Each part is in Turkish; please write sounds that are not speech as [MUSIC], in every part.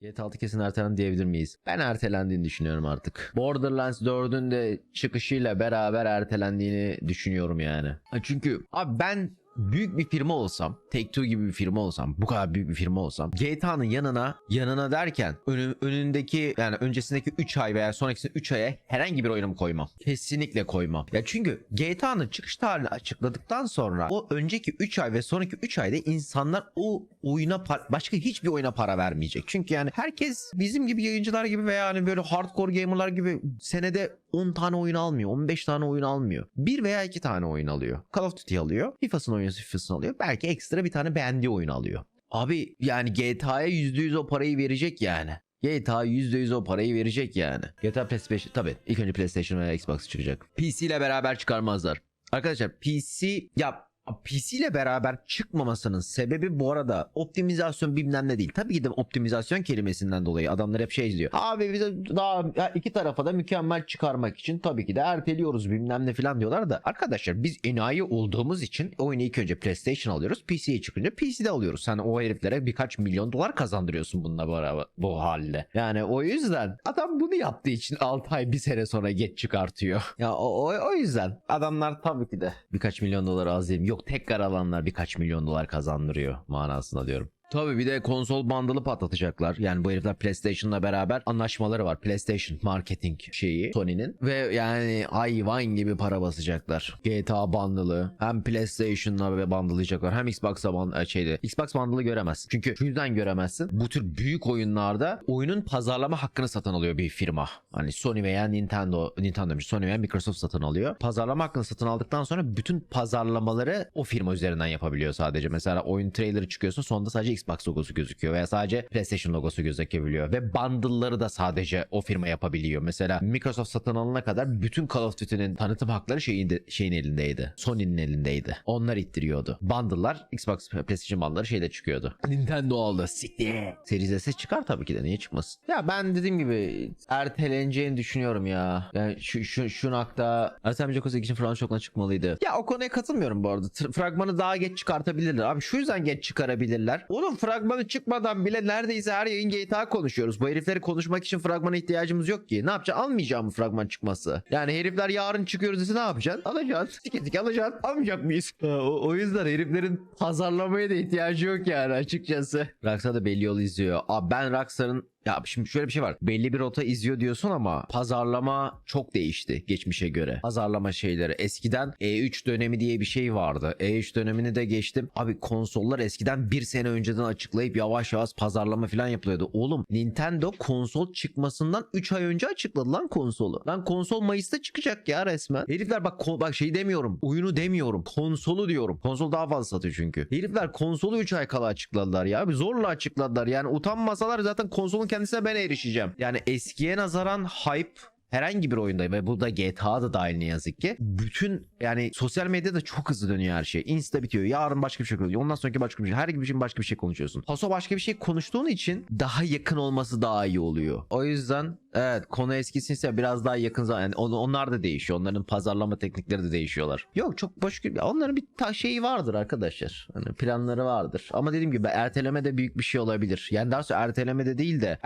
GTA 6 kesin ertelendi diyebilir miyiz? Ben ertelendiğini düşünüyorum artık. Borderlands 4'ün de çıkışıyla beraber ertelendiğini düşünüyorum yani. Çünkü abi ben büyük bir firma olsam, Take-Two gibi bir firma olsam, bu kadar büyük bir firma olsam, GTA'nın yanına, yanına derken önü- önündeki yani öncesindeki 3 ay veya sonrakisindeki 3 aya herhangi bir oyunumu koymam. Kesinlikle koymam. Ya çünkü GTA'nın çıkış tarihini açıkladıktan sonra o önceki 3 ay ve sonraki 3 ayda insanlar o oyuna başka hiçbir oyuna para vermeyecek. Çünkü yani herkes bizim gibi yayıncılar gibi veya hani böyle hardcore gamerlar gibi senede 10 tane oyun almıyor. 15 tane oyun almıyor. Bir veya iki tane oyun alıyor. Call of Duty alıyor. FIFA'sını oynuyorsa FIFA'sını alıyor. Belki ekstra bir tane beğendiği oyun alıyor. Abi yani GTA'ya %100 o parayı verecek yani. GTA %100 o parayı verecek yani. GTA PlayStation tabii ilk önce PlayStation veya Xbox çıkacak. PC ile beraber çıkarmazlar. Arkadaşlar PC ya PC ile beraber çıkmamasının sebebi bu arada optimizasyon bilmem ne değil. Tabii ki de optimizasyon kelimesinden dolayı adamlar hep şey diyor. Abi bize daha iki tarafa da mükemmel çıkarmak için tabii ki de erteliyoruz bilmem ne falan diyorlar da. Arkadaşlar biz enayi olduğumuz için oyunu ilk önce PlayStation alıyoruz. PC'ye çıkınca PC'de alıyoruz. Sen o heriflere birkaç milyon dolar kazandırıyorsun bununla beraber bu halde. Yani o yüzden adam bunu yaptığı için 6 ay bir sene sonra geç çıkartıyor. [LAUGHS] Ya o, o, o yüzden adamlar tabii ki de birkaç milyon dolar az değil. Yok tekrar alanlar birkaç milyon dolar kazandırıyor manasında diyorum. Tabii bir de konsol bandlı patlatacaklar. Yani bu herifler PlayStation'la beraber anlaşmaları var. PlayStation marketing şeyi Sony'nin. Ve yani hayvan gibi para basacaklar. GTA bandlı hem PlayStation'la ve bandlayacaklar hem Xbox'a band şeyde. Xbox bandlı göremezsin. Çünkü şu yüzden göremezsin. Bu tür büyük oyunlarda oyunun pazarlama hakkını satın alıyor bir firma. Hani Sony veya Nintendo, Nintendo Sony veya Microsoft satın alıyor. Pazarlama hakkını satın aldıktan sonra bütün pazarlamaları o firma üzerinden yapabiliyor sadece. Mesela oyun trailerı çıkıyorsun sonunda sadece Xbox logosu gözüküyor veya sadece PlayStation logosu gözükebiliyor ve bundle'ları da sadece o firma yapabiliyor. Mesela Microsoft satın alana kadar bütün Call of Duty'nin tanıtım hakları şeyin, de- şeyin elindeydi. Sony'nin elindeydi. Onlar ittiriyordu. Bundle'lar Xbox PlayStation bundle'ları şeyde çıkıyordu. Nintendo aldı. Siktir. Series S çıkar tabii ki de niye çıkmasın? Ya ben dediğim gibi erteleneceğini düşünüyorum ya. Yani şu şu şu nokta Artem Jokosek için Fransız çoktan çıkmalıydı. Ya o konuya katılmıyorum bu arada. Fragmanı daha geç çıkartabilirler. Abi şu yüzden geç çıkarabilirler. Oğlum fragmanı çıkmadan bile neredeyse her yayın GTA konuşuyoruz. Bu herifleri konuşmak için fragmana ihtiyacımız yok ki. Ne yapacaksın? Almayacağım mı fragman çıkması? Yani herifler yarın çıkıyoruz dese ne yapacaksın? Alacaksın. Tike tike alacaksın. Almayacak mıyız? Ha, o, o yüzden heriflerin pazarlamaya da ihtiyacı yok yani açıkçası. Rockstar da belli yolu izliyor. Abi ben Rockstar'ın ya şimdi şöyle bir şey var. Belli bir rota izliyor diyorsun ama pazarlama çok değişti geçmişe göre. Pazarlama şeyleri. Eskiden E3 dönemi diye bir şey vardı. E3 dönemini de geçtim. Abi konsollar eskiden bir sene önceden açıklayıp yavaş yavaş pazarlama falan yapılıyordu. Oğlum Nintendo konsol çıkmasından 3 ay önce açıkladı lan konsolu. Lan konsol Mayıs'ta çıkacak ya resmen. Herifler bak bak şey demiyorum. Oyunu demiyorum. Konsolu diyorum. Konsol daha fazla satıyor çünkü. Herifler konsolu 3 ay kala açıkladılar ya. Abi zorla açıkladılar. Yani utanmasalar zaten konsolun kendisine ben erişeceğim. Yani eskiye nazaran hype herhangi bir oyunda ve bu da GTA da dahil ne yazık ki. Bütün yani sosyal medyada çok hızlı dönüyor her şey. Insta bitiyor. Yarın başka bir şey konuşuyor. Ondan sonraki başka bir şey. Her gibi şey başka bir şey konuşuyorsun. Paso başka bir şey konuştuğun için daha yakın olması daha iyi oluyor. O yüzden evet konu eskisinse biraz daha yakın zaman. Yani on- onlar da değişiyor. Onların pazarlama teknikleri de değişiyorlar. Yok çok boş. Onların bir ta şeyi vardır arkadaşlar. Hani planları vardır. Ama dediğim gibi erteleme de büyük bir şey olabilir. Yani daha sonra erteleme de değil de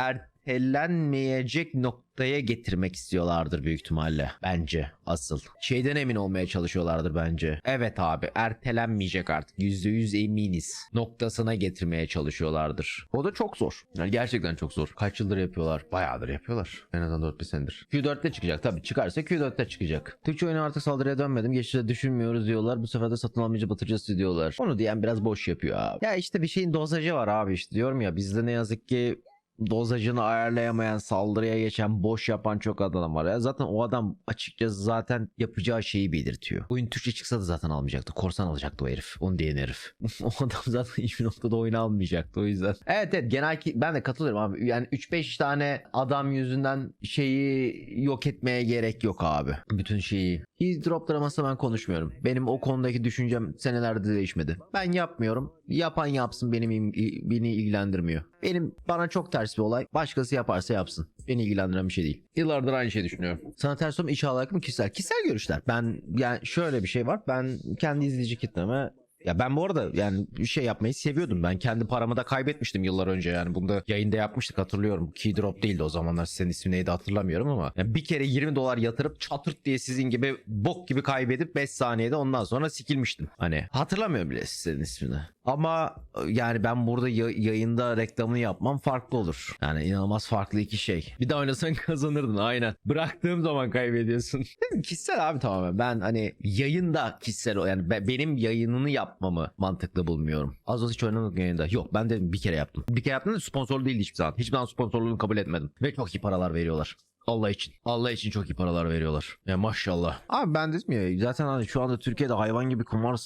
ertelenmeyecek noktaya getirmek istiyorlardır büyük ihtimalle. Bence asıl. Şeyden emin olmaya çalışıyorlardır bence. Evet abi ertelenmeyecek artık. %100 eminiz noktasına getirmeye çalışıyorlardır. O da çok zor. Yani gerçekten çok zor. Kaç yıldır yapıyorlar? Bayağıdır yapıyorlar. En azından 4-5 senedir. Q4'te çıkacak tabii. Çıkarsa Q4'te çıkacak. Türkçe oyunu artık saldırıya dönmedim. Geçişte düşünmüyoruz diyorlar. Bu sefer de satın almayınca batıracağız diyorlar. Onu diyen biraz boş yapıyor abi. Ya işte bir şeyin dozajı var abi işte diyorum ya bizde ne yazık ki dozajını ayarlayamayan, saldırıya geçen, boş yapan çok adam var. Ya zaten o adam açıkçası zaten yapacağı şeyi belirtiyor. Oyun Türkçe çıksa da zaten almayacaktı. Korsan alacaktı o herif. Onu diyen herif. [LAUGHS] o adam zaten hiçbir noktada oyunu almayacaktı o yüzden. Evet evet genel ki ben de katılıyorum abi. Yani 3-5 tane adam yüzünden şeyi yok etmeye gerek yok abi. Bütün şeyi. Heat droplara masa ben konuşmuyorum. Benim o konudaki düşüncem senelerde değişmedi. Ben yapmıyorum. Yapan yapsın benim beni ilgilendirmiyor. Benim bana çok ters bir olay. Başkası yaparsa yapsın. Beni ilgilendiren bir şey değil. Yıllardır aynı şeyi düşünüyorum. Sana ters olma iç mı kişisel? Kişisel görüşler. Ben yani şöyle bir şey var. Ben kendi izleyici kitleme Ya ben bu arada yani bir şey yapmayı seviyordum. Ben kendi paramı da kaybetmiştim yıllar önce yani. Bunda yayında yapmıştık hatırlıyorum. Keydrop değildi o zamanlar. Senin ismi neydi hatırlamıyorum ama. Yani bir kere 20 dolar yatırıp çatırt diye sizin gibi bok gibi kaybedip 5 saniyede ondan sonra sikilmiştim. Hani hatırlamıyorum bile senin ismini. Ama yani ben burada ya- yayında reklamını yapmam farklı olur. Yani inanılmaz farklı iki şey. Bir de oynasan [LAUGHS] kazanırdın aynen. Bıraktığım zaman kaybediyorsun. [LAUGHS] kişisel abi tamamen. Ben hani yayında kişisel yani be- benim yayınını yapmamı mantıklı bulmuyorum. Az önce hiç oynamadık yayında. Yok ben de bir kere yaptım. Bir kere yaptım da sponsorlu değildi hiçbir zaman. Hiçbir zaman sponsorluğunu kabul etmedim. Ve çok iyi paralar veriyorlar. Allah için. Allah için çok iyi paralar veriyorlar. Ya maşallah. Abi ben dedim ya zaten hani şu anda Türkiye'de hayvan gibi kumar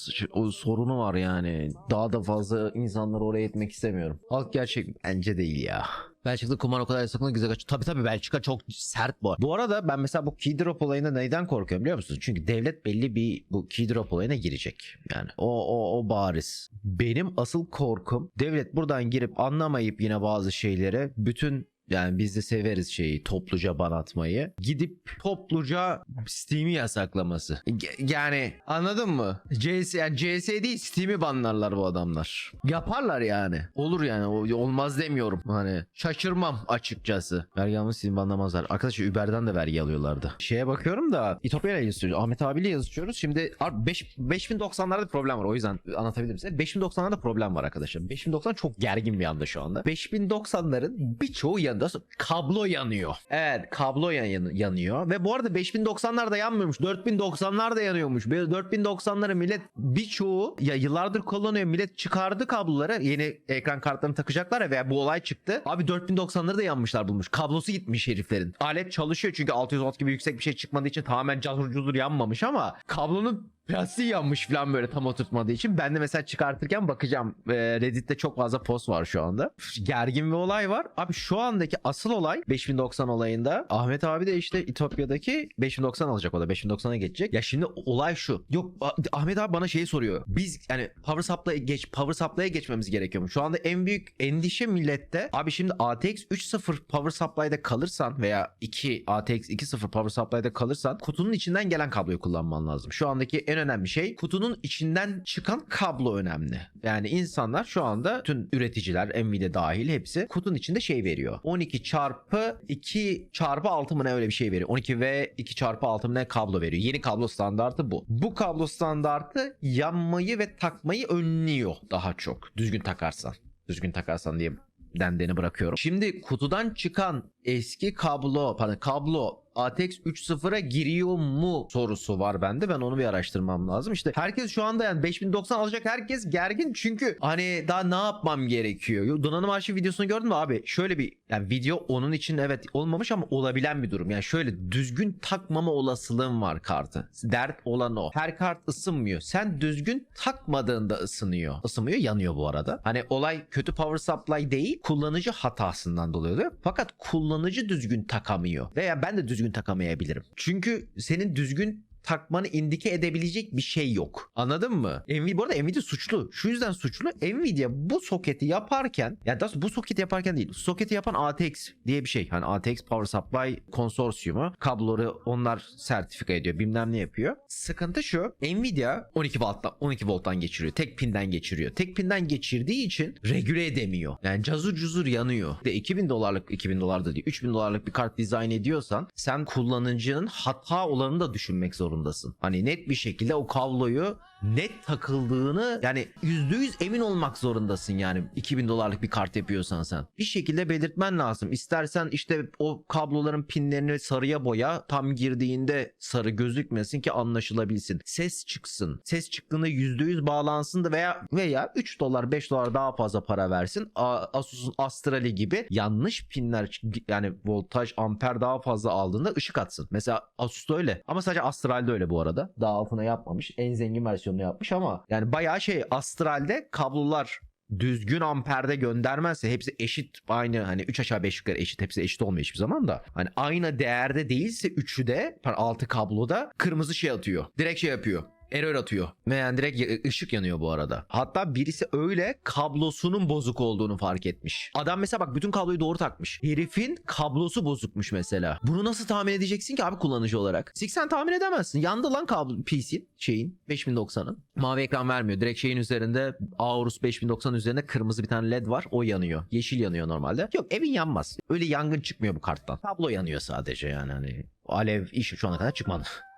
sorunu var yani. Daha da fazla insanları oraya etmek istemiyorum. Halk gerçek bence değil ya. Belçika'da kumar o kadar yasaklanıyor güzel kaç. Tabii tabii Belçika çok sert bu. Bu arada ben mesela bu keydrop olayında neyden korkuyorum biliyor musunuz? Çünkü devlet belli bir bu keydrop olayına girecek. Yani o, o, o bariz. Benim asıl korkum devlet buradan girip anlamayıp yine bazı şeylere bütün yani biz de severiz şeyi topluca ban atmayı. Gidip topluca Steam'i yasaklaması. Ge- Yani anladın mı? CS yani CS değil Steam'i banlarlar bu adamlar. Yaparlar yani. Olur yani olmaz demiyorum. Hani şaşırmam açıkçası. Vergi almış Steam banlamazlar. Arkadaşlar Uber'den de vergi alıyorlardı. Şeye bakıyorum da İtopya ile yazışıyoruz. Ahmet abiyle yazışıyoruz. Şimdi ar- beş- 5090'larda problem var. O yüzden anlatabilirim size. 5090'larda problem var arkadaşlar. 5090 çok gergin bir anda şu anda. 5090'ların birçoğu yanında kablo yanıyor. Evet kablo yan- yanıyor. Ve bu arada 5090'lar da yanmıyormuş. 4090'lar da yanıyormuş. Böyle 4090'ları millet birçoğu ya yıllardır kullanıyor. Millet çıkardı kabloları. Yeni ekran kartlarını takacaklar ya veya bu olay çıktı. Abi 4090'ları da yanmışlar bulmuş. Kablosu gitmiş heriflerin. Alet çalışıyor çünkü 600 watt gibi yüksek bir şey çıkmadığı için tamamen cazur cuzur yanmamış ama kablonun plastiği yanmış falan böyle tam oturtmadığı için. Ben de mesela çıkartırken bakacağım. Ee, Reddit'te çok fazla post var şu anda. Gergin bir olay var. Abi şu andaki asıl olay 5090 olayında. Ahmet abi de işte İtopya'daki 5090 alacak o da. 5090'a geçecek. Ya şimdi olay şu. Yok Ah- Ahmet abi bana şeyi soruyor. Biz yani power supply'a geç power supply'a geçmemiz gerekiyormuş. Şu anda en büyük endişe millette. Abi şimdi ATX 3.0 power supply'da kalırsan veya 2 ATX 2.0 power supply'da kalırsan kutunun içinden gelen kabloyu kullanman lazım. Şu andaki en önemli şey kutunun içinden çıkan kablo önemli. Yani insanlar şu anda tüm üreticiler Nvidia dahil hepsi kutunun içinde şey veriyor. 12 çarpı 2 çarpı 6 mı ne öyle bir şey veriyor. 12 ve 2 çarpı 6 mı ne kablo veriyor. Yeni kablo standartı bu. Bu kablo standartı yanmayı ve takmayı önlüyor daha çok. Düzgün takarsan. Düzgün takarsan diye dendeni bırakıyorum. Şimdi kutudan çıkan eski kablo, pardon kablo ATX 3.0'a giriyor mu sorusu var bende. Ben onu bir araştırmam lazım. İşte herkes şu anda yani 5090 alacak herkes gergin çünkü hani daha ne yapmam gerekiyor? Yo, Donanım arşiv videosunu gördün mü abi? Şöyle bir yani video onun için evet olmamış ama olabilen bir durum. Yani şöyle düzgün takmama olasılığım var kartı. Dert olan o. Her kart ısınmıyor. Sen düzgün takmadığında ısınıyor. Isınmıyor yanıyor bu arada. Hani olay kötü power supply değil kullanıcı hatasından dolayı oluyor. Fakat kullanıcı düzgün takamıyor. Veya ben de düzgün takamayabilirim. Çünkü senin düzgün takmanı indike edebilecek bir şey yok. Anladın mı? Nvidia bu arada Nvidia suçlu. Şu yüzden suçlu. Nvidia bu soketi yaparken ya da bu soketi yaparken değil. Soketi yapan ATX diye bir şey. Hani ATX Power Supply konsorsiyumu kabloları onlar sertifika ediyor. Bilmem ne yapıyor. Sıkıntı şu. Nvidia 12 volttan 12 volttan geçiriyor. Tek pinden geçiriyor. Tek pinden geçirdiği için regüle edemiyor. Yani cazur cuzur yanıyor. De 2000 dolarlık 2000 dolar da değil. 3000 dolarlık bir kart dizayn ediyorsan sen kullanıcının hata olanını da düşünmek zorundasın. Hani net bir şekilde o kabloyu net takıldığını yani %100 emin olmak zorundasın yani 2000 dolarlık bir kart yapıyorsan sen. Bir şekilde belirtmen lazım. İstersen işte o kabloların pinlerini sarıya boya tam girdiğinde sarı gözükmesin ki anlaşılabilsin. Ses çıksın. Ses çıktığında %100 bağlansın da veya veya 3 dolar 5 dolar daha fazla para versin. Asus'un Astral'i gibi yanlış pinler yani voltaj amper daha fazla aldığında ışık atsın. Mesela Asus'ta öyle ama sadece Astral'de öyle bu arada. Daha altına yapmamış. En zengin versiyonunu yapmış ama yani bayağı şey Astral'de kablolar düzgün amperde göndermezse hepsi eşit aynı hani 3 aşağı 5 yukarı eşit hepsi eşit olmuyor hiçbir zaman da. Hani aynı değerde değilse üçü de pardon, altı kabloda kırmızı şey atıyor direkt şey yapıyor error atıyor. Yani direkt ışık yanıyor bu arada. Hatta birisi öyle kablosunun bozuk olduğunu fark etmiş. Adam mesela bak bütün kabloyu doğru takmış. Herifin kablosu bozukmuş mesela. Bunu nasıl tahmin edeceksin ki abi kullanıcı olarak? Six sen tahmin edemezsin. Yandı lan kablo PC şeyin 5090'ın. Mavi ekran vermiyor. Direkt şeyin üzerinde Aorus 5090 üzerinde kırmızı bir tane led var. O yanıyor. Yeşil yanıyor normalde. Yok evin yanmaz. Öyle yangın çıkmıyor bu karttan. Kablo yanıyor sadece yani hani. Alev iş şu ana kadar çıkmadı. [LAUGHS]